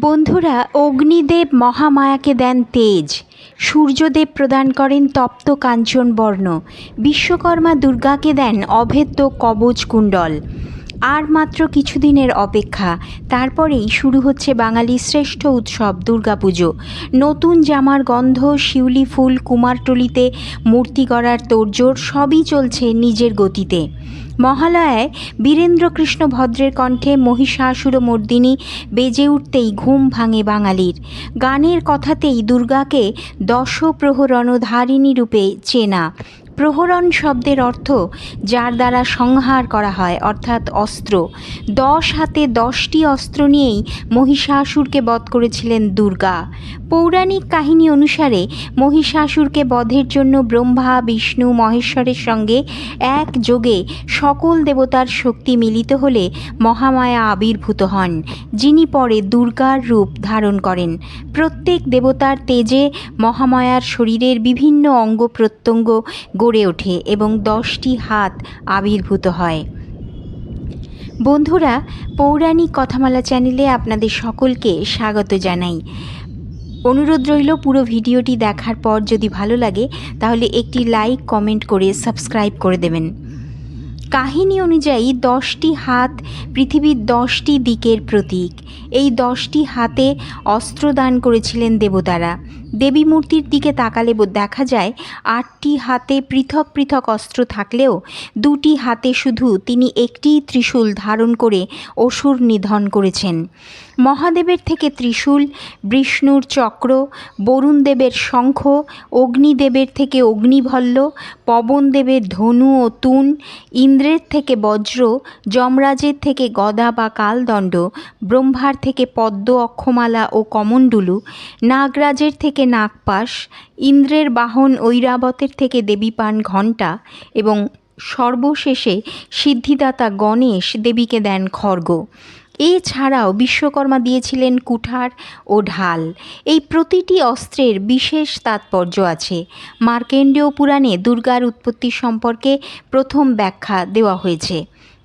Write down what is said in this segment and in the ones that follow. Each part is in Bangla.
বন্ধুরা, অগ্নিদেব মহামায়াকে দেন তেজ। সূর্যদেব প্রদান করেন তপ্ত কাঞ্চন বর্ণ বিশ্বকর্মা দুর্গাকে দেন অভেদ্য কবচ কুণ্ডল। আর মাত্র কিছুদিনের অপেক্ষা। তারপরেই শুরু হচ্ছে বাঙালির শ্রেষ্ঠ উৎসব, দুর্গাপুজো। নতুন জামার গন্ধ, শিউলি ফুল, কুমারটুলিতে মূর্তি গড়ার তোড়জোড়, সবই চলছে নিজের গতিতে। মহালয়ায় বীরেন্দ্রকৃষ্ণ ভদ্রের কণ্ঠে মহিষাসুর মর্দিনী বেজে উঠতেই ঘুম ভাঙে বাঙালির। গানের কথাতেই দুর্গাকে দশপ্রহরণধারিণী রূপে চেনা। প্রহরণ শব্দের অর্থ যার দ্বারা সংহার করা হয়, অর্থাৎ অস্ত্র। দশ হাতে দশটি অস্ত্র নিয়েই মহিষাসুরকে বধ করেছিলেন দুর্গা। পৌরাণিক কাহিনী অনুসারে মহিষাসুরকে বধের জন্য ব্রহ্মা, বিষ্ণু, মহেশ্বরের সঙ্গে এক যোগে সকল দেবতার শক্তি মিলিত হলে মহামায়া আবির্ভূত হন, যিনি পরে দুর্গার রূপ ধারণ করেন। প্রত্যেক দেবতার তেজে মহামায়ার শরীরের বিভিন্ন অঙ্গ প্রত্যঙ্গ গড়ে ওঠে এবং দশটি হাত আবির্ভূত হয়। বন্ধুরা, পৌরাণিক কথামালা চ্যানেলে আপনাদের সকলকে স্বাগত জানাই। অনুরোধ রইল পুরো ভিডিওটি দেখার পর যদি ভালো লাগে, তাহলে একটি লাইক, কমেন্ট করে সাবস্ক্রাইব করে দেবেন। কাহিনী অনুযায়ী দশটি হাত পৃথিবীর দশটি দিকের প্রতীক। এই দশটি হাতে অস্ত্র দান করেছিলেন দেবতারা। দেবী মূর্তির দিকে তাকালে দেখা যায়, আটটি হাতে পৃথক পৃথক অস্ত্র থাকলেও দুটি হাতে শুধু তিনি একটি ত্রিশূল ধারণ করে অসুর নিধন করেছেন। মহাদেবের থেকে ত্রিশূল, বিষ্ণুর চক্র, বরুণদেবের শঙ্খ, অগ্নিদেবের থেকে অগ্নিভল্ল, পবনদেবের ধনু ও তুন, ইন্দ্রের থেকে বজ্র, যমরাজের থেকে গদা বা কালদণ্ড, ব্রহ্মার থেকে পদ্ম, অক্ষমালা ও কমণ্ডুলু, নাগরাজের থেকে নাগপাশ ইন্দ্রের বাহন ঐরাবতের থেকে দেবীপান ঘণ্টা এবং সর্বশেষে সিদ্ধিদাতা গণেশ দেবীকে দেন খর্গ। এছাড়াও বিশ্বকর্মা দিয়েছিলেন কুঠার ও ঢাল। এই প্রতিটি অস্ত্রের বিশেষ তাৎপর্য আছে। মার্কেন্ডীয় পুরাণে দুর্গার উৎপত্তি সম্পর্কে প্রথম ব্যাখ্যা দেওয়া হয়েছে।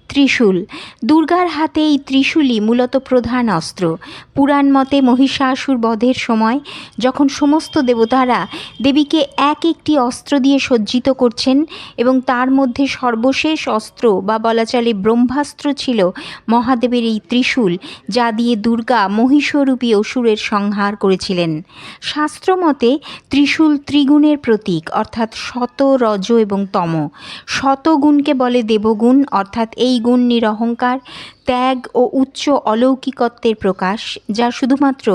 ত্রিশূল। দুর্গার হাতে এই ত্রিশূলই মূলত প্রধান অস্ত্র। পুরাণ মতে মহিষাসুর বধের সময় যখন সমস্ত দেবতারা দেবীকে এক একটি অস্ত্র দিয়ে সজ্জিত করছেন এবং তার মধ্যে সর্বশেষ অস্ত্র বা বলা চলে ব্রহ্মাস্ত্র ছিল মহাদেবের এই ত্রিশূল, যা দিয়ে দুর্গা মহিষরূপী অসুরের সংহার করেছিলেন। শাস্ত্রমতে ত্রিশূল ত্রিগুণের প্রতীক, অর্থাৎ শত রজ এবং তম। শতগুণকে বলে দেবগুণ, অর্থাৎ এই গুণ নিরহংকার ত্যাগ ও উচ্চ অলৌকিকত্বের প্রকাশ যা শুধুমাত্র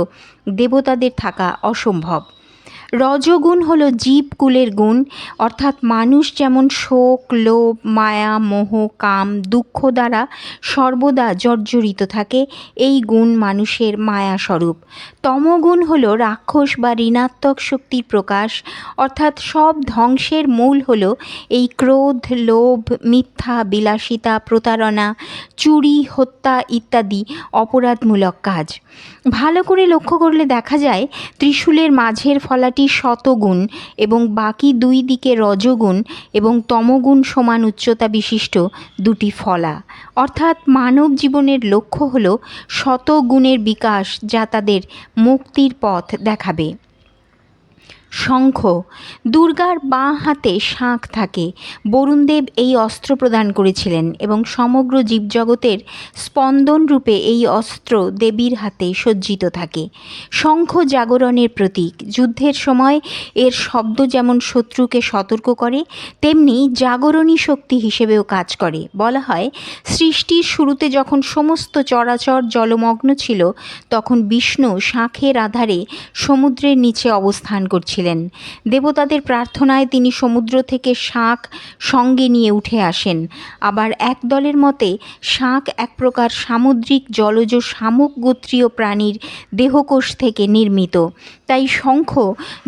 দেবতাদের থাকা অসম্ভব। রজগুণ হলো জীবকুলের গুণ, অর্থাৎ মানুষ যেমন শোক, লোভ, মায়া, মোহ, কাম, দুঃখ দ্বারা সর্বদা জর্জরিত থাকে, এই গুণ মানুষের মায়া স্বরূপ তমগুণ হলো রাক্ষস বা ঋণাত্মক শক্তির প্রকাশ, অর্থাৎ সব ধ্বংসের মূল হলো এই ক্রোধ, লোভ, মিথ্যা, বিলাসিতা, প্রতারণা, চুরি, হত্যা ইত্যাদি অপরাধমূলক কাজ। ভালো করে লক্ষ্য করলে দেখা যায়, ত্রিশূলের মাঝের ফলাটি শতগুণ এবং বাকি দুই দিকে রজগুণ এবং তমগুণ সমান উচ্চতা বিশিষ্ট দুটি ফলা। অর্থাৎ মানব জীবনের লক্ষ্য হল শতগুণের বিকাশ যা তাদের মুক্তির পথ দেখাবে। শঙ্খ। দুর্গার বাঁ হাতে শাঁখ থাকে। বরুণদেব এই অস্ত্র প্রদান করেছিলেন এবং সমগ্র জীবজগতের স্পন্দন রূপে এই অস্ত্র দেবীর হাতে সজ্জিত থাকে। শঙ্খ জাগরণের প্রতীক। যুদ্ধের সময় এর শব্দ যেমন শত্রুকে সতর্ক করে, তেমনি জাগরণী শক্তি হিসেবেও কাজ করে। বলা হয়, সৃষ্টির শুরুতে যখন সমস্ত চরাচর জলমগ্ন ছিল, তখন বিষ্ণু শাঁখের আধারে সমুদ্রের নিচে অবস্থান করছিলেন। ছিলেন দেবতাদের প্রার্থনায় তিনি সমুদ্র থেকে শাঁখ সঙ্গে নিয়ে উঠে আসেন। আবার এক দলের মতে, শাঁখ এক প্রকার সামুদ্রিক জলজ শামুক গোত্রীয় প্রাণীর দেহকোষ থেকে নির্মিত। তাই শঙ্খ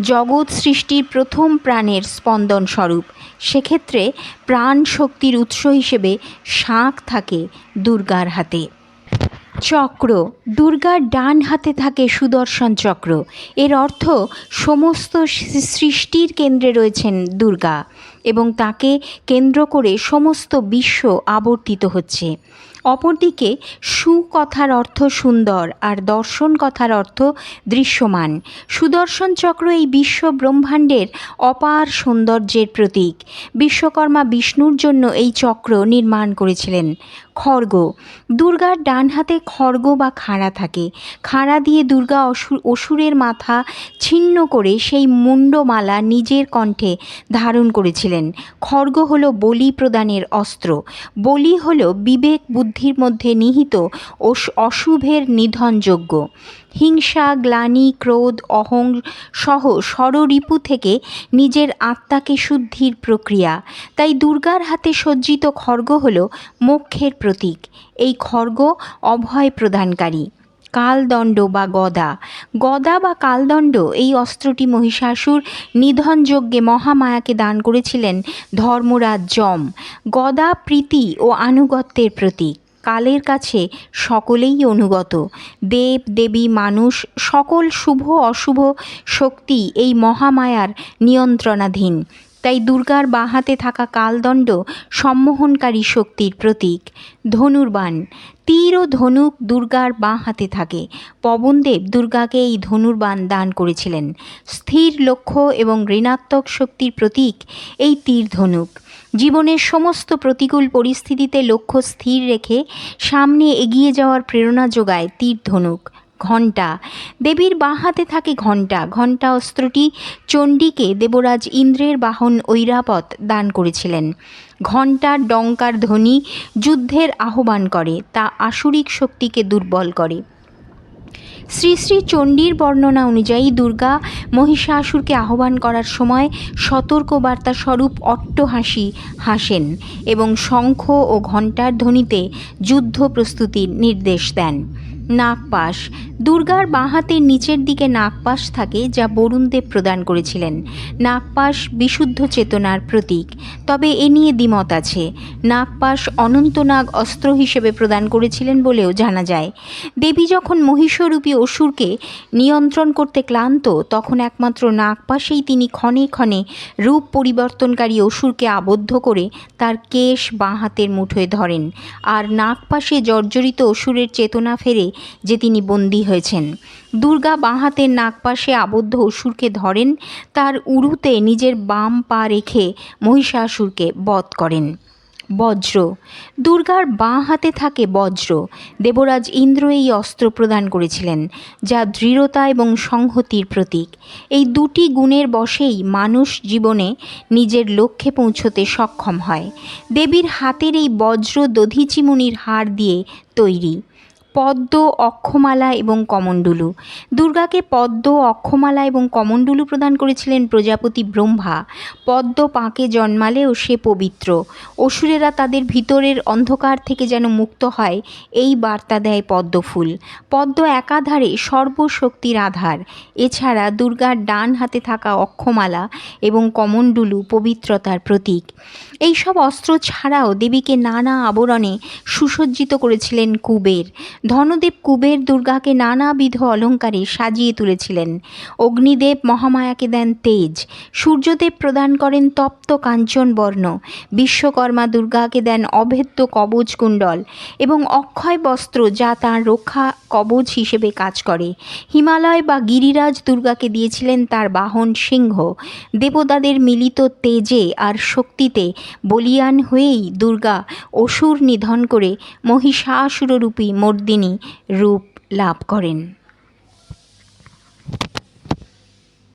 জগৎ সৃষ্টির প্রথম প্রাণের স্পন্দন স্বরূপ সেক্ষেত্রে প্রাণ শক্তির উৎস হিসেবে শাঁখ থাকে দুর্গার হাতে। চক্র, দুর্গার ডান হাতে থাকে সুদর্শন চক্র। এর অর্থ সমস্ত সৃষ্টির কেন্দ্রে রয়েছেন দুর্গা এবং তাকে কেন্দ্র করে সমস্ত বিশ্ব আবর্তিত হচ্ছে। অপরদিকে সুকথার অর্থ সুন্দর আর দর্শন কথার অর্থ দৃশ্যমান। সুদর্শন চক্র এই বিশ্ব ব্রহ্মাণ্ডের অপার সৌন্দর্যের প্রতীক। বিশ্বকর্মা বিষ্ণুর জন্য এই চক্র নির্মাণ করেছিলেন। খড়গ। দুর্গার ডান হাতে খড়গ বা খাড়া থাকে। খাড়া দিয়ে দুর্গা অসুর, অসুরের মাথা ছিন্ন করে সেই মুন্ডমালা নিজের কণ্ঠে ধারণ করেছিলেন। খড়গ হল বলি প্রদানের অস্ত্র। বলি হল বিবেক বুদ্ধির মধ্যে নিহিত অস- অশুভের নিধনযোগ্য। হিংসা, গ্লানি, ক্রোধ, অহং সহ ষড়রিপু থেকে নিজের আত্মাকে শুদ্ধির প্রক্রিয়া। তাই দুর্গার হাতে সজ্জিত খর্গ হল মোক্ষের প্রতীক। এই খর্গ অভয় প্রদানকারী। কালদণ্ড বা গদা। গদা বা কালদণ্ড এই অস্ত্রটি মহিষাসুর নিধনযজ্ঞে মহামায়াকে দান করেছিলেন ধর্মরাজ যম। গদা প্রীতি ও আনুগত্যের প্রতীক। কালের কাছে সকলেই অনুগত। দেব, দেবী, মানুষ, সকল শুভ, অশুভ শক্তি এই মহামায়ার নিয়ন্ত্রণাধীন। তাই দুর্গার বাঁ হাতে থাকা কালদণ্ড সম্মোহনকারী শক্তির প্রতীক। ধনুর্বাণ। তীর ও ধনুক দুর্গার বাঁ হাতে থাকে। পবনদেব দুর্গাকে এই ধনুর্বাণ দান করেছিলেন। স্থির লক্ষ্য এবং ঋণাত্মক শক্তির প্রতীক এই তীর ধনুক। জীবনের সমস্ত প্রতিকূল পরিস্থিতিতে লক্ষ্য স্থির রেখে সামনে এগিয়ে যাওয়ার প্রেরণা যোগায় তীর ধনুক। ঘণ্টা। দেবীর বাঁ হাতে থাকে ঘণ্টা। ঘণ্টা অস্ত্রটি চণ্ডীকে দেবরাজ ইন্দ্রের বাহন ঐরাবত দান করেছিলেন। ঘণ্টার ডঙ্কার ধ্বনি যুদ্ধের আহ্বান করে, তা আসুরিক শক্তিকে দুর্বল করে। শ্রী শ্রী চণ্ডীর বর্ণনা অনুযায়ী দুর্গা মহিষাসুরকে আহ্বান করার সময় সতর্কবার্তা স্বরূপ অট্টহাসি হাসেন এবং শঙ্খ ও ঘণ্টার ধ্বনিতে যুদ্ধ প্রস্তুতির নির্দেশ দেন। নাগপাশ দুর্গার বাঁ হাতের নিচের দিকে নাগপাশ থাকে যা বরুণদেব প্রদান করেছিলেন। নাগপাশ বিশুদ্ধ চেতনার প্রতীক। তবে এ নিয়ে দ্বিমত আছে। নাগপাশ অনন্তনাগ অস্ত্র হিসেবে প্রদান করেছিলেন বলেও জানা যায়। দেবী যখন মহিষরূপী অসুরকে নিয়ন্ত্রণ করতে ক্লান্ত, তখন একমাত্র নাগপাশেই তিনি ক্ষণে ক্ষণে রূপ পরিবর্তনকারী অসুরকে আবদ্ধ করে তার কেশ বাঁ হাতের মুঠোয় ধরেন। আর নাগপাশে জর্জরিত অসুরের চেতনা ফেরে যে তিনি বন্দী হয়েছেন। দুর্গা বাঁ হাতের নাগপাশে আবদ্ধ অসুরকে ধরেন, তার উরুতে নিজের বাম পা রেখে মহিষাসুরকে বধ করেন। বজ্র। দুর্গার বাঁ হাতে থাকে বজ্র। দেবরাজ ইন্দ্র এই অস্ত্র প্রদান করেছিলেন, যা দৃঢ়তা এবং সংহতির প্রতীক। এই দুটি গুণের বশেই মানুষ জীবনে নিজের লক্ষ্যে পৌঁছতে সক্ষম হয়। দেবীর হাতের এই বজ্র দধিচিমুনির হাড় দিয়ে তৈরি। পদ্ম, অক্ষমালা এবং কমণ্ডলু। দুর্গাকে পদ্ম, অক্ষমালা এবং কমণ্ডলু প্রদান করেছিলেন প্রজাপতি ব্রহ্মা। পদ্ম পাকে জন্মালেও সে পবিত্র। অসুরেরা তাদের ভিতরের অন্ধকার থেকে যেন মুক্ত হয়, এই বার্তা দেয় পদ্মফুল। পদ্ম একাধারে সর্বশক্তির আধার। এছাড়া দুর্গার ডান হাতে থাকা অক্ষমালা এবং কমণ্ডলু পবিত্রতার প্রতীক। এইসব অস্ত্র ছাড়াও দেবীকে নানা আবরণে সুসজ্জিত করেছিলেন কুবের। ধনদেব কুবের দুর্গাকে নানাবিধ অলঙ্কারে সাজিয়ে তুলেছিলেন। অগ্নিদেব মহামায়াকে দেন তেজ, সূর্যদেব প্রদান করেন তপ্ত কাঞ্চন বর্ণ, বিশ্বকর্মা দুর্গাকে দেন অভেদ্য কবচ কুণ্ডল এবং অক্ষয় বস্ত্র যা তাঁর রক্ষা কবচ হিসেবে কাজ করে। হিমালয় বা গিরিরাজ দুর্গাকে দিয়েছিলেন তার বাহন সিংহ। দেবতাদের মিলিত তেজে আর শক্তিতে বলিয়ান হয়েই দুর্গা অসুর নিধন করে মহিষাসুররূপী মর্দিনী রূপ লাভ করেন।